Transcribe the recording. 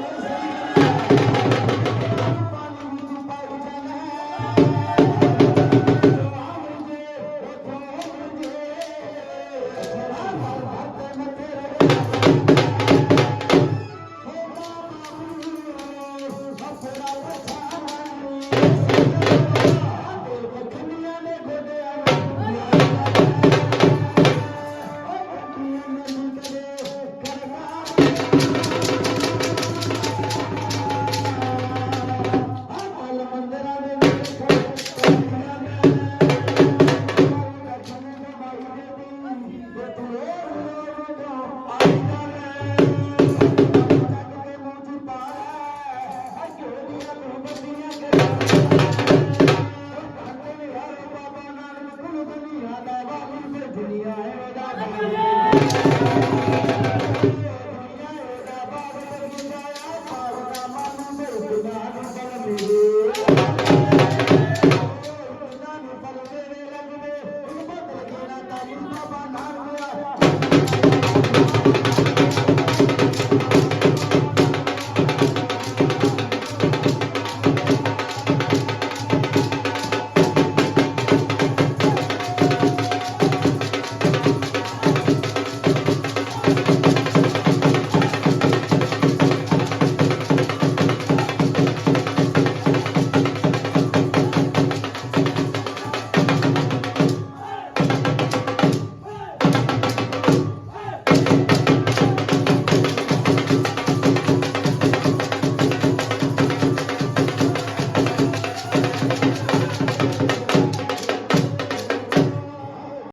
Thank you. ਦੁਨੀਆ ਏ ਵਦਾ ਬਾਬਾ ਦੁਨੀਆ ਏ ਵਦਾ ਬਾਬਾ ਮੇਰੇ ਮੁੰਡਾ ਆ ਪਾਗਾ ਮਨ ਮੇਰੇ ਗੁਨਾਹ ਨੂੰ ਬਲ ਮੇਰੇ ਲੰਗਦੇ ਉਹ ਬਦਲ ਕੇ ਨਾ ਤਾਂ ਮੁੰਡਾ ਬਾਬਾ